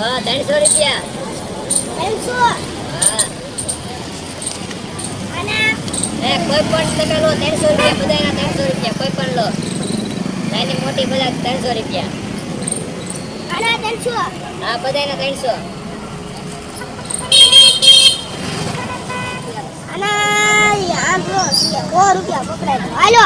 ત્રણસો રૂપિયા ત્રણસો હા એ કોઈ પણ તમે લો ત્રણસો રૂપિયા બધાના ત્રણસો રૂપિયા કોઈ પણ લો નાની મોટી બધા ત્રણસો રૂપિયા આના ત્રણસો હા બધાના ત્રણસો આના આમ રૂપિયા પકડાય હાલો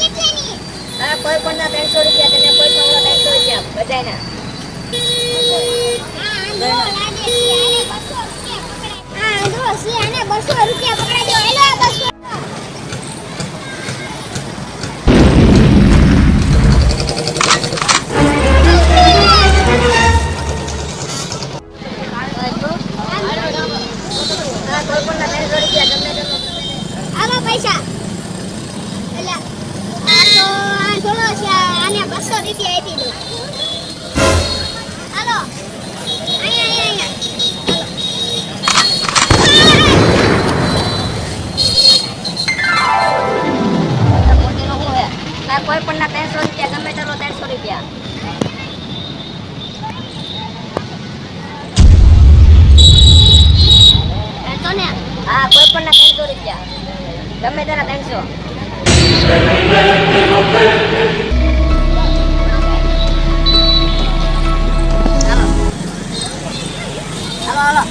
કેટલીની હા કોઈ પણ ના ત્રણસો રૂપિયા તમે કોઈ પણ લો ત્રણસો રૂપિયા બધાના બસો રૂપિયા પકડાઈ દો હેલો બસો હા આંધો પણ ના ત્રણસો રૂપિયા ગમે તે લો આવા પૈસા એટલે આ તો આ થોડો છે આને બસો રૂપિયા આપી દો હાલો અહીંયા અહીંયા મોટીનો શું હે હા કોઈ પણ ના ત્રણસો રૂપિયા ગમે તે લો ત્રણસો રૂપિયા ત્રણસો ને હા કોઈ પણ ના ત્રણસો રૂપિયા ગમે તેના ત્રણસો હાલો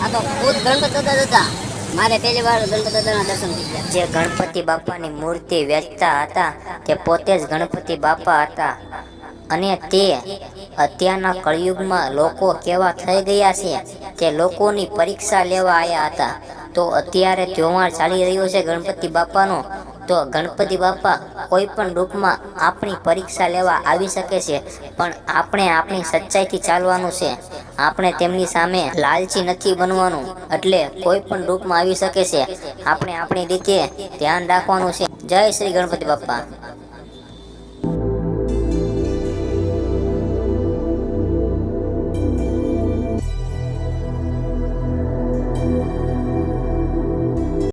હાલો થઈ જે ગણપતિ બાપાની મૂર્તિ વેચતા હતા, તે પોતે જ ગણપતિ બાપા હતા. અને તે અત્યારના કળિયુગમાં લોકો કેવા થઈ ગયા છે, તે લોકોની પરીક્ષા લેવા આવ્યા હતા. તો અત્યારે ત્યોહાર ચાલી રહ્યો છે ગણપતિ બાપાનો. તો ગણપતિ બાપા કોઈ પણ રૂપમાં આપણી પરીક્ષા લેવા આવી શકે છે, પણ આપણે આપણી સચ્ચાઈથી ચાલવાનું છે. આપણે તેમની સામે લાલચી નથી બનવાનું, એટલે કોઈ પણ રૂપમાં આવી શકે છે. આપણે આપણી રીતે ધ્યાન રાખવાનું છે. જય શ્રી ગણપતિ બાપા.